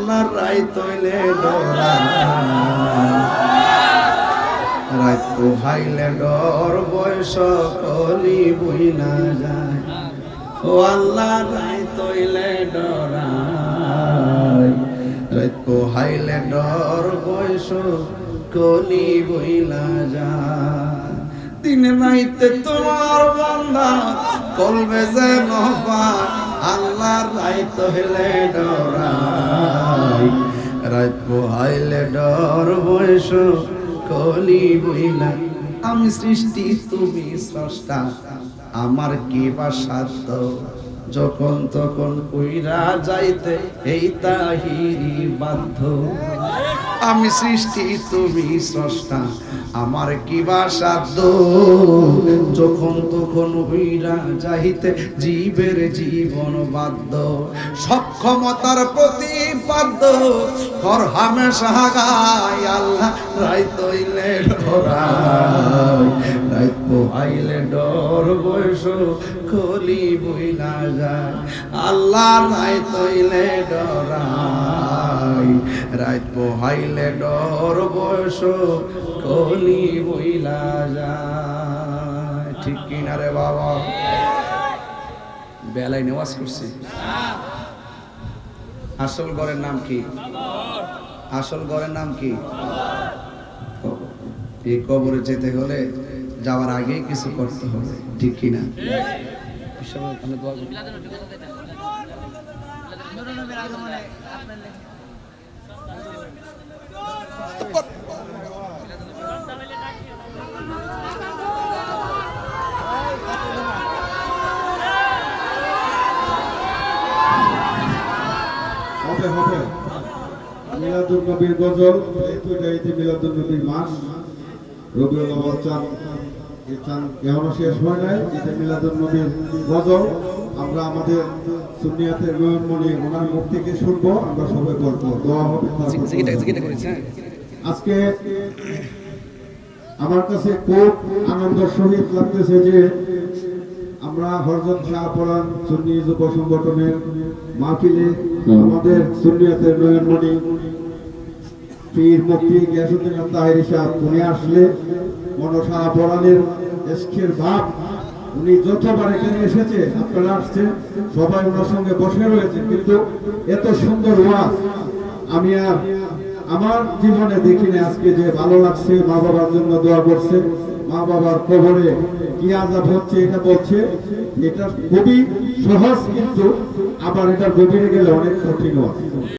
আল্লাহর রায় তৈলে ডরা। ডর বয়স কলি বই না যায়। ও আল্লাহ রায় তৈলে রাত পোহাইলে ডর বয়স কলি বই না যায়। দিন নাইতে তোমার বান্দা কলবে যে নহবা আল্লাহর রায় তৈলে ডরাই। রাত পোহাইলে ডর বয়স কলি বইলা, আমি সৃষ্টি, তুমি স্রষ্টা। আমার কি বা সাধ্য? যখন তখন কইরা যাইতে, এই তাহিরি বাধ্য আমি সৃষ্টি, তুমি স্রষ্টা। আমার কি বা সাধ্য? যখন তখন হইরা যাইতে জীবের জীবন বাধ্য। সক্ষমতার প্রতিপাদ্য হর হামেশা আল্লাহ রাই তৈলে রাই পোহাইলে ডর বয়স কলি বইলা যায়। আল্লাহ রাই তৈলে ডরাই। রাত পোহাইলে ডর বয়স, কলি বইলা যায়। ঠিক কিনা রে বাবা? বেলায় নেওয়াজ করছি। আসল ঘরের নাম কি? আসল ঘরের নাম কি? এই কবরে যেতে হলে যাওয়ার আগেই কিছু করতে হবে, ঠিক কিনা হবে হবে। মিলাদুল নবীর গজল দুইটা ইতি মিলাদুল নবীর মাস। রবিউল আওয়াল চাঁদ এই চাঁদ এখনও শেষ হয় নাই, ঈদে মিলাদুল নবীর গজল আমরা আমাদের সুনিয়াতের নয়নমণি ওনার মুখ থেকে শুনব আমরা সবাই বলব দোয়া হবে আজকে আমার কাছে খুব আনন্দ সহিত লাগতেছে যে আমরা হরজন শাহ সুন্নি যুব সংগঠনের মাহফিলে আমাদের সুন্নিয়াতের নয়নমণি পীর মুক্তি গিয়াসুদ্দিন তাহিরি সাহ উনি আসলে মনসা পড়ানের এসকের ভাব উনি যতবার এখানে এসেছে, আপনারা আসছেন, সবাই ওনার সঙ্গে বসে রয়েছে কিন্তু এত সুন্দর ওয়াজ, আমি আর আমার জীবনে দেখিনি আজকে যে ভালো লাগছে, মা বাবার জন্য দোয়া করছে, মা বাবার কবরে কি আজাব হচ্ছে এটা বলছে, এটা খুবই সহজ কিন্তু, আবার এটা গভীরে গেলে অনেক কঠিন